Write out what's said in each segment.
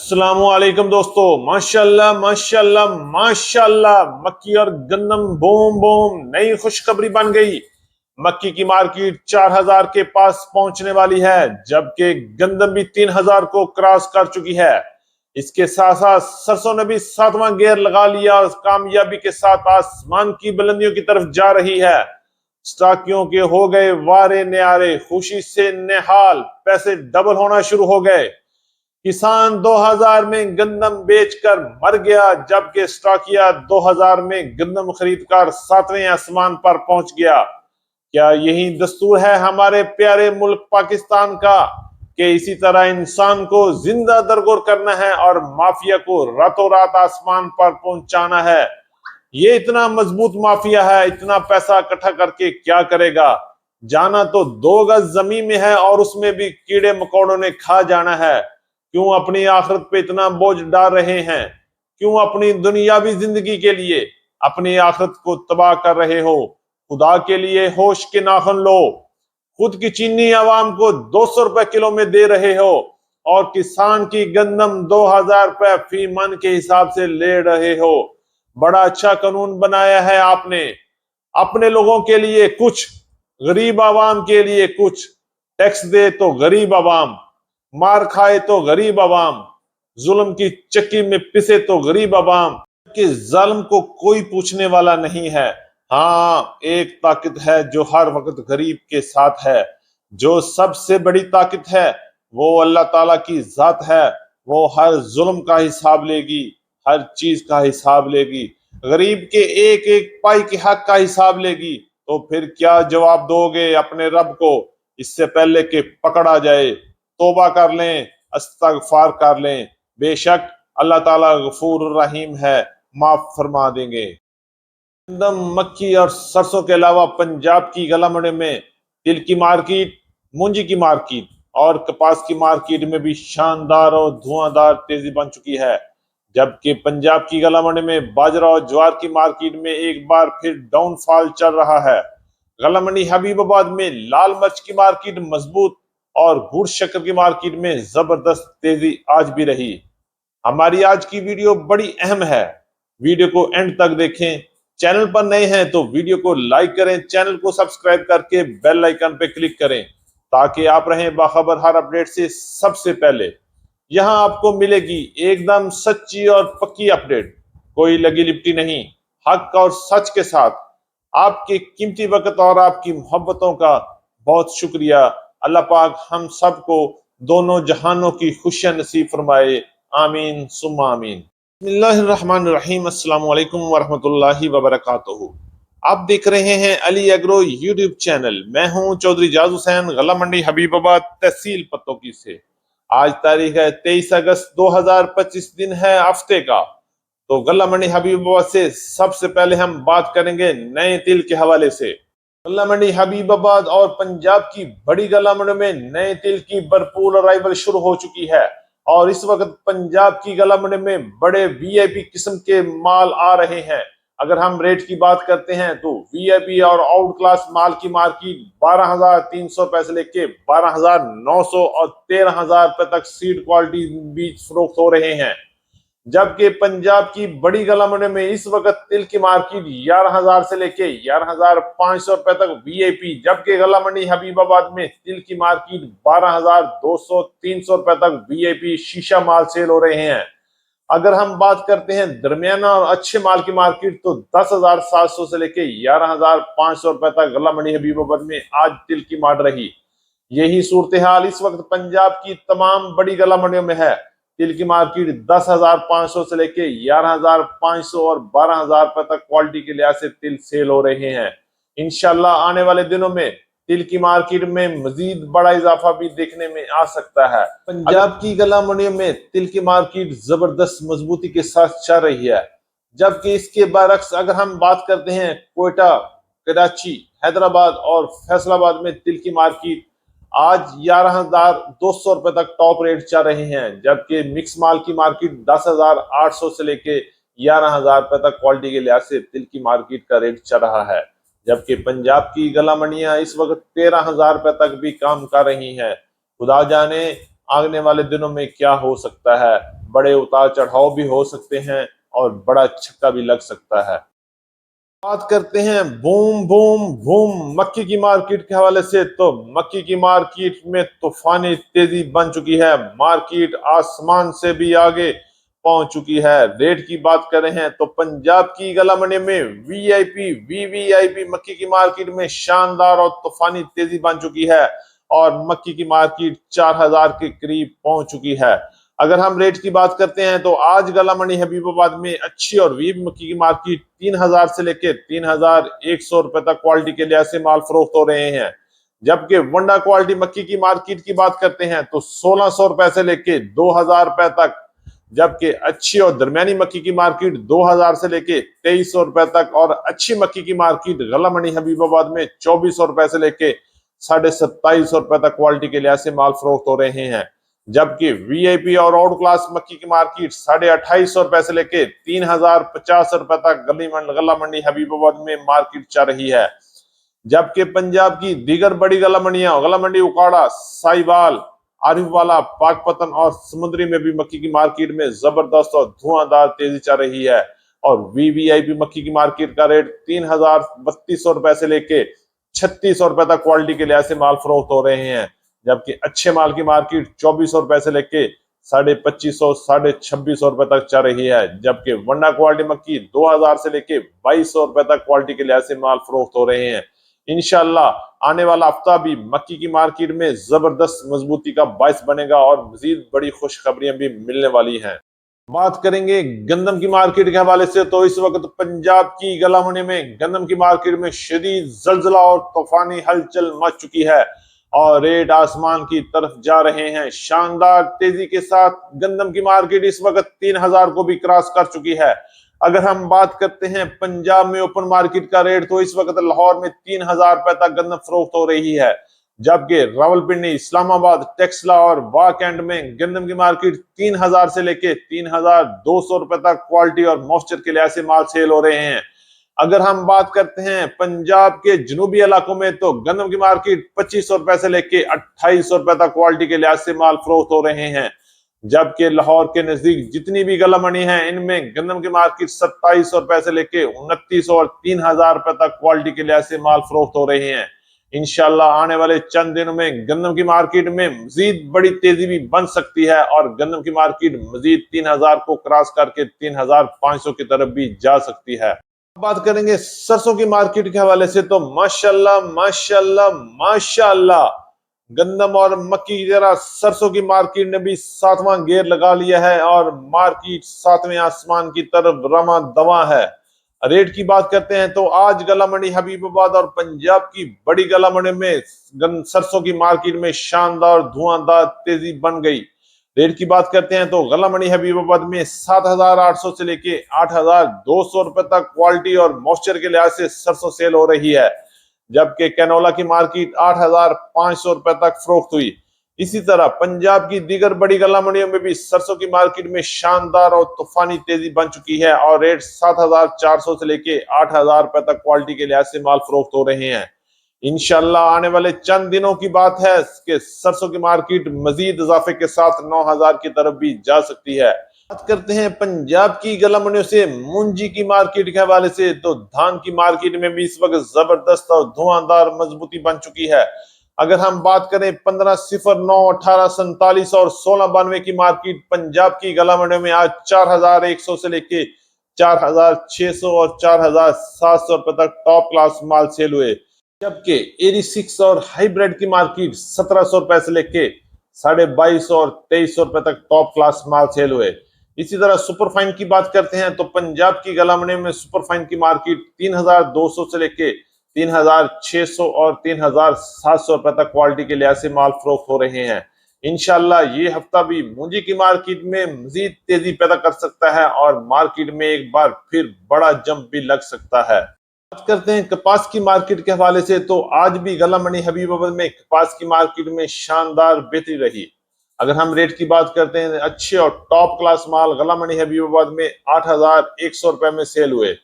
السلام علیکم دوستو، ماشاءاللہ ماشاءاللہ ماشاءاللہ، مکی اور گندم بوم بوم نئی خوشخبری بن گئی۔ مکی کی مارکیٹ چار ہزار کے پاس پہنچنے والی ہے، جبکہ گندم بھی تین ہزار کو کراس کر چکی ہے۔ اس کے ساتھ ساتھ سرسوں نے بھی ساتواں گیئر لگا لیا اور کامیابی کے ساتھ آسمان کی بلندیوں کی طرف جا رہی ہے۔ سٹاکیوں کے ہو گئے وارے، نیارے، خوشی سے نحال پیسے ڈبل ہونا شروع ہو گئے۔ کسان دو ہزار میں گندم بیچ کر مر گیا، جبکہ سٹاکیا دو ہزار میں گندم خرید کر ساتویں آسمان پر پہنچ گیا۔ کیا یہی دستور ہے ہمارے پیارے ملک پاکستان کا کہ اسی طرح انسان کو زندہ درگور کرنا ہے اور مافیا کو راتوں رات آسمان پر پہنچانا ہے؟ یہ اتنا مضبوط مافیا ہے، اتنا پیسہ اکٹھا کر کے کیا کرے گا؟ جانا تو دو گز زمین میں ہے اور اس میں بھی کیڑے مکوڑوں نے کھا جانا ہے۔ کیوں اپنی آخرت پہ اتنا بوجھ ڈال رہے ہیں؟ کیوں اپنی دنیاوی زندگی کے لیے اپنی آخرت کو تباہ کر رہے ہو؟ خدا کے لیے ہوش کے ناخن لو۔ خود کی چینی عوام کو دو سو روپے کلو میں دے رہے ہو اور کسان کی گندم دو ہزار روپے فی من کے حساب سے لے رہے ہو۔ بڑا اچھا قانون بنایا ہے آپ نے۔ اپنے لوگوں کے لیے کچھ، غریب عوام کے لیے کچھ۔ ٹیکس دے تو غریب عوام۔ مار کھائے تو غریب عوام، ظلم کی چکی میں پسے تو غریب عوام، کہ ظلم کو کوئی پوچھنے والا نہیں ہے۔ ہاں ایک طاقت ہے جو ہر وقت غریب کے ساتھ ہے۔ جو سب سے بڑی طاقت ہے، وہ اللہ تعالی کی ذات ہے۔ وہ ہر ظلم کا حساب لے گی، ہر چیز کا حساب لے گی۔ غریب کے ایک ایک پائی کے حق کا حساب لے گی۔ تو پھر کیا جواب دو گے اپنے رب کو؟ اس سے پہلے کہ پکڑا جائے۔ توبہ کر لیں، استغفار کر لیں۔ بے شک اللہ تعالیٰ غفور الرحیم ہے، معاف فرما دیں گے۔ گندم مکی اور سرسوں کے علاوہ پنجاب کی گلامڑے میں تل کی مارکیٹ، مونجی کی مارکیٹ اور کپاس کی مارکیٹ میں بھی شاندار اور دھواں دار تیزی بن چکی ہے۔ جبکہ پنجاب کی گلامڑے میں باجرہ اور جوار کی مارکیٹ میں ایک بار پھر ڈاؤن فال چل رہا ہے۔ غلامنڈی حبیب آباد میں لال مرچ کی مارکیٹ مضبوط اور گڑ شکر کی مارکیٹ میں زبردست تیزی آج بھی رہی۔ ہماری آج کی ویڈیو بڑی اہم ہے۔ ویڈیو کو اینڈ تک دیکھیں۔ چینل پر نئے ہیں تو ویڈیو کو لائک کریں، چینل کو سبسکرائب کر کے بیل آئیکن پہ کلک کریں تاکہ آپ رہیں باخبر ہر اپڈیٹ سے سب سے پہلے۔ یہاں آپ کو ملے گی ایک دم سچی اور پکی اپڈیٹ۔ کوئی لگی لپٹی نہیں۔ حق اور سچ کے ساتھ آپ کے قیمتی وقت اور آپ کی محبتوں کا بہت شکریہ۔ اللہ پاک ہم سب کو دونوں جہانوں کی خوشیاں نصیب فرمائے۔ آمین، ثم آمین۔ بسم اللہ الرحمن الرحیم۔ السلام علیکم ورحمۃ اللہ وبرکاتہ۔ آپ دیکھ رہے ہیں علی اگرو یوٹیوب چینل۔ میں ہوں چودھری جاز حسین، غلہ منڈی حبیب آباد تحصیل پتوں کی سے۔ آج تاریخ ہے تیئیس اگست دو ہزار پچیس دن ہے ہفتے کا۔ تو غلہ منڈی حبیب آباد سے سب سے پہلے ہم بات کریں گے نئے تل کے حوالے سے۔ گلا منڈی حبیب آباد اور پنجاب کی بڑی گلا منڈی میں نئے تل کی بھرپور ارائیول شروع ہو چکی ہے اور اس وقت پنجاب کی گلا منڈی میں بڑے وی آئی پی قسم کے مال آ رہے ہیں۔ اگر ہم ریٹ کی بات کرتے ہیں تو وی آئی پی اور آؤٹ کلاس مال کی مارکیٹ بارہ ہزار تین سو پیسے لے کے بارہ ہزار نو سو اور تیرہ ہزار روپے تک سیڈ کوالٹی بیچ فروخت ہو رہے ہیں۔ جبکہ پنجاب کی بڑی گلامڈے میں اس وقت تل کی مارکیٹ گیارہ ہزار سے لے کے گیارہ ہزار پانچ سو روپے تک وی اے پی، جبکہ گلا منڈی حبیب آباد میں تل کی مارکیٹ بارہ ہزار دو سو تین سو روپے تک وی اے پی شیشہ مال سیل ہو رہے ہیں۔ اگر ہم بات کرتے ہیں درمیانہ اور اچھے مال کی مارکیٹ تو دس ہزار سات سو سے لے کے گیارہ ہزار پانچ سو روپے تک گلا منڈی حبیب آباد میں آج تل کی ماڈ رہی۔ یہی صورتحال اس وقت پنجاب کی تمام بڑی گلا منڈیوں میں ہے۔ تل کی مارکیٹ دس ہزار پانچ سو سے لے کے گیارہ ہزار پانچ سو اور بارہ ہزار روپے تک کوالٹی کے لحاظ سے تل سیل ہو رہے ہیں۔ انشاءاللہ آنے والے دنوں میں تل کی مارکیٹ میں مزید بڑا اضافہ بھی دیکھنے میں آ سکتا ہے۔ پنجاب کی گلا منڈیوں میں تل کی مارکیٹ زبردست مضبوطی کے ساتھ چل رہی ہے۔ جبکہ اس کے برعکس اگر ہم بات کرتے ہیں کوئٹہ، کراچی، حیدرآباد اور فیصل آباد میں تل کی مارکیٹ آج گیارہ ہزار دو سو روپے تک ٹاپ ریٹ چل رہے ہیں، جبکہ مکس مال کی مارکیٹ دس ہزار آٹھ سو سے لے کے گیارہ ہزار روپے تک کوالٹی کے لحاظ سے تل کی مارکیٹ کا ریٹ چل رہا ہے۔ جبکہ پنجاب کی گلا منڈیاں اس وقت تیرہ ہزار روپے تک بھی کام کر رہی ہیں۔ خدا جانے آگنے والے دنوں میں کیا ہو سکتا ہے۔ بڑے اتار چڑھاؤ بھی ہو سکتے ہیں اور بڑا چھکا بھی لگ سکتا ہے۔ بات کرتے ہیں بوم بوم بوم مکی کی مارکیٹ کے حوالے سے تو مکی کی مارکیٹ میں طوفانی تیزی بن چکی ہے۔ مارکیٹ آسمان سے بھی آگے پہنچ چکی ہے۔ ریٹ کی بات کر رہے ہیں تو پنجاب کی گلا منڈی میں وی آئی پی، وی وی آئی پی مکی کی مارکیٹ میں شاندار اور طوفانی تیزی بن چکی ہے اور مکی کی مارکیٹ چار ہزار کے قریب پہنچ چکی ہے۔ اگر ہم ریٹ کی بات کرتے ہیں تو آج گلا منڈی حبیب آباد میں اچھی اور ویب مکی کی مارکیٹ تین ہزار سے لے کے تین ہزار ایک سو روپے تک کوالٹی کے لحاظ سے مال فروخت ہو رہے ہیں۔ جبکہ ونڈا کوالٹی مکی کی مارکیٹ کی بات کرتے ہیں تو سولہ سو روپے سے لے کے دو ہزار روپے تک۔ جبکہ اچھی اور درمیانی مکی کی مارکیٹ دو ہزار سے لے کے تیئیس سو روپے تک اور اچھی مکی کی مارکیٹ غلہ منی حبیب آباد میں چوبیس سو روپے سے لے کے ساڑھے ستائیس سو روپے تک کوالٹی کے لحاظ سے مال فروخت ہو رہے ہیں۔ جبکہ وی آئی پی اور آؤٹ کلاس مکی کی مارکیٹ ساڑھے اٹھائیس سو روپے سے لے کے تین ہزار پچاس روپے تک گلی غلہ منڈی، حبیب آباد میں مارکیٹ چل رہی ہے۔ جبکہ پنجاب کی دیگر بڑی غلہ منڈیاں غلہ منڈی اکاڑا، سائیوال، عارف والا، پاک پتن اور سمندری میں بھی مکی کی مارکیٹ میں زبردست اور دھواں دار تیزی چل رہی ہے۔ اور وی وی آئی پی مکی کی مارکیٹ کا ریٹ تین ہزار بتیس سو روپے سے لے کے چھتیس سو روپے تک کوالٹی کے لحاظ سے مال فروخت ہو رہے ہیں۔ جبکہ اچھے مال کی مارکیٹ چوبیس سو روپے سے لے کے ساڑھے پچیس سو ساڑھے چھبیس سو روپے تک چل رہی ہے۔ جبکہ ونڈا کوالٹی مکی دو ہزار سے لے کے بائیس سو روپے تک کوالٹی کے لحاظ سے مال فروخت ہو رہے ہیں۔ انشاءاللہ آنے والا ہفتہ بھی مکی کی مارکیٹ میں زبردست مضبوطی کا باعث بنے گا اور مزید بڑی خوشخبریاں بھی ملنے والی ہیں۔ بات کریں گے گندم کی مارکیٹ کے حوالے سے تو اس وقت پنجاب کی گلامنی میں گندم کی مارکیٹ میں شدید زلزلہ اور طوفانی ہلچل مچ چکی ہے۔ اور ریٹ آسمان کی طرف جا رہے ہیں۔ شاندار تیزی کے ساتھ گندم کی مارکیٹ اس وقت تین ہزار کو بھی کراس کر چکی ہے۔ اگر ہم بات کرتے ہیں پنجاب میں اوپن مارکیٹ کا ریٹ تو اس وقت لاہور میں تین ہزار روپے تک گندم فروخت ہو رہی ہے۔ جبکہ راول پنڈی اسلام آباد، ٹیکسلا اور واک اینڈ میں گندم کی مارکیٹ تین ہزار سے لے کے تین ہزار دو سو روپے تک کوالٹی اور موسچر کے لحاظ سے مال سیل ہو رہے ہیں۔ اگر ہم بات کرتے ہیں پنجاب کے جنوبی علاقوں میں تو گندم کی مارکیٹ پچیس سو روپے سے لے کے اٹھائیس سو روپے تک کوالٹی کے لحاظ سے مال فروخت ہو رہے ہیں۔ جبکہ لاہور کے نزدیک جتنی بھی گلا منی ہیں، ان میں گندم کی مارکیٹ ستائیس سو روپے سے لے کے انتیس سو اور تین ہزار روپے تک کوالٹی کے لحاظ سے مال فروخت ہو رہے ہیں۔ انشاءاللہ آنے والے چند دنوں میں گندم کی مارکیٹ میں مزید بڑی تیزی بھی بن سکتی ہے اور گندم کی مارکیٹ مزید تین ہزار کو کراس کر کے تین ہزار پانچ سو کی طرف بھی جا سکتی ہے۔ بات کریں گے سرسوں کی مارکیٹ کے حوالے سے تو ماشاءاللہ ماشاءاللہ ماشاءاللہ، گندم اور مکی کی طرح سرسوں کی مارکیٹ نے بھی ساتواں گیر لگا لیا ہے اور مارکیٹ ساتویں آسمان کی طرف رما دوا ہے۔ ریٹ کی بات کرتے ہیں تو آج گلا منڈی حبیب آباد اور پنجاب کی بڑی گلا منڈی میں سرسوں کی مارکیٹ میں شاندار دھواں دار تیزی بن گئی۔ ریٹ کی بات کرتے ہیں تو غلہ منی حبیب آباد میں سات ہزار آٹھ سو سے لے کے آٹھ ہزار دو سو روپے تک کوالٹی اور موسچر کے لحاظ سے سرسوں سیل ہو رہی ہے۔ جبکہ کینولا کی مارکیٹ آٹھ ہزار پانچ سو روپے تک فروخت ہوئی۔ اسی طرح پنجاب کی دیگر بڑی گلا منڈیوں میں بھی سرسوں کی مارکیٹ میں شاندار اور طوفانی تیزی بن چکی ہے اور ریٹ سات ہزار چار سو سے لے کے آٹھ ہزار روپے تک کوالٹی کے لحاظ سے مال فروخت ہو رہے ہیں۔ انشاءاللہ آنے والے چند دنوں کی بات ہے کہ سرسوں کی مارکیٹ مزید اضافے کے ساتھ نو ہزار کی طرف بھی جا سکتی ہے۔ بات کرتے ہیں پنجاب کی گلمنیوں سے منجی کی مارکیٹ کے حوالے سے، تو دھان کی مارکیٹ میں بھی اس وقت زبردست اور دھواں دار مضبوطی بن چکی ہے۔ اگر ہم بات کریں پندرہ صفر نو اٹھارہ سنتالیس اور سولہ بانوے کی مارکیٹ، پنجاب کی گلا منڈیوں میں آج چار ہزار ایک سو سے لے کے چار ہزار چھ سو اور چار ہزار سات سو روپے تک ٹاپ کلاس مال سیل ہوئے۔ جبکہ ایری سکس اور ہائی بریڈ کی مارکیٹ سترہ سو روپے سے لے کے ساڑھے بائیس سو اور تیئیس سو روپے تک ٹاپ کلاس مال سیل ہوئے۔ اسی طرح سپر فائن کی بات کرتے ہیں تو پنجاب کی گلامنے میں سپر فائن کی مارکیٹ تین ہزار دو سو سے لے کے تین ہزار چھ سو اور تین ہزار سات سو روپے تک کوالٹی کے لحاظ سے مال فروخت ہو رہے ہیں۔ انشاءاللہ یہ ہفتہ بھی مونجی کی مارکیٹ میں مزید تیزی پیدا کر سکتا ہے اور مارکیٹ میں ایک بار پھر بڑا جمپ بھی لگ سکتا ہے۔ بات کرتے ہیں کپاس کی مارکیٹ کے حوالے سے تو آج بھی گلا منی حبیب آباد میں کپاس کی مارکیٹ میں شاندار بہتری رہی۔ اگر ہم ریٹ کی بات کرتے ہیں، اچھے اور ٹاپ کلاس مال گلا منی حبیب آباد میں آٹھ ہزار ایک سو روپے میں سیل ہوئے۔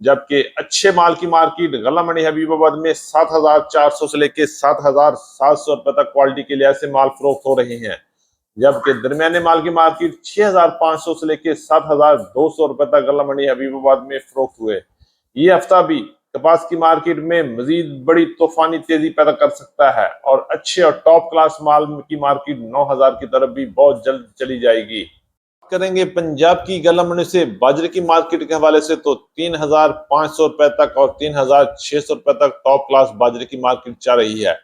جبکہ اچھے مال کی مارکیٹ غلہ منی حبیب آباد میں سات ہزار چار سو سے لے کے سات ہزار سات سو روپے تک کوالٹی کے لحاظ سے مال فروخت ہو رہے ہیں۔ جبکہ درمیانے مال کی مارکیٹ چھ ہزار پانچ سو سے لے کے سات ہزار دو سو روپے تک غلہ منڈی حبیب آباد میں فروخت ہوئے۔ یہ ہفتہ بھی کپاس کی مارکیٹ میں مزید بڑی طوفانی تیزی پیدا کر سکتا ہے اور اچھے اور ٹاپ کلاس مال کی مارکیٹ نو ہزار کی طرف بھی بہت جلد چلی جائے گی۔ کریں گے پنجاب کی غلہ منڈی سے باجرے کی مارکیٹ کے حوالے سے تو تین ہزار پانچ سو روپے تک اور تین ہزار چھ سو روپے تک ٹاپ کلاس باجرے کی مارکیٹ چل رہی ہے۔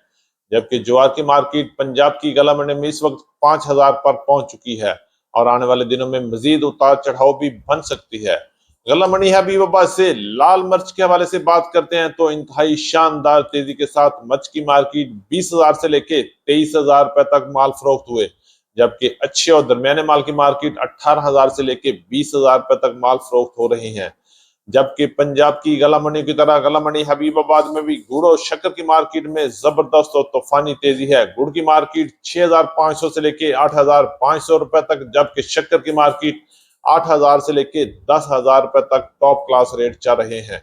جبکہ جوار کی مارکیٹ پنجاب کی غلہ منڈی میں اس وقت پانچ ہزار پر پہنچ چکی ہے اور آنے والے دنوں میں مزید اتار چڑھاؤ بھی بن سکتی ہے۔ غلہ منڈی حبیب آباد سے لال مرچ کے حوالے سے بات کرتے ہیں تو انتہائی شاندار تیزی کے ساتھ مرچ کی مارکیٹ بیس ہزار سے لے کے تیئیس ہزار روپے تک مال فروخت ہوئے، جبکہ اچھے اور درمیانے مال کی مارکیٹ اٹھارہ ہزار سے لے کے بیس ہزار روپے تک مال فروخت ہو رہی ہیں۔ جبکہ پنجاب کی غلہ منڈی کی طرح غلہ منڈی حبیب آباد میں بھی گڑ اور شکر کی مارکیٹ میں زبردست اور طوفانی تیزی ہے۔ گڑ کی مارکیٹ چھ ہزار پانچ سو سے لے کے آٹھ ہزار پانچ سو روپے تک، جبکہ شکر کی مارکیٹ آٹھ ہزار سے لے کے دس ہزار روپے تک ٹاپ کلاس ریٹ چل رہے ہیں۔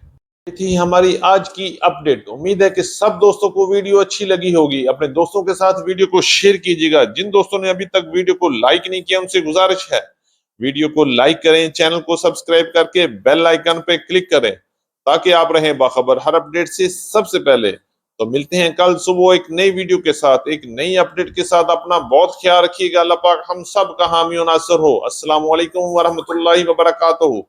یہ تھی ہماری آج کی اپڈیٹ امید ہے کہ سب دوستوں کو ویڈیو اچھی لگی ہوگی۔ اپنے دوستوں کے ساتھ ویڈیو کو شیئر کیجیے گا۔ جن دوستوں نے ابھی تک ویڈیو کو لائک نہیں کیا، ان سے گزارش ہے۔ ویڈیو کو لائک کریں چینل کو سبسکرائب کر کے بیل آئیکن پہ کلک کریں تاکہ آپ رہیں باخبر۔ ہر اپڈیٹ سے سب سے پہلے۔ تو ملتے ہیں کل صبح ایک نئی ویڈیو کے ساتھ، ایک نئی اپڈیٹ کے ساتھ۔ اپنا بہت خیال رکھیے گا۔ اللہ پاک ہم سب کا حامی و ناصر ہو۔ السلام علیکم ورحمۃ اللہ وبرکاتہ۔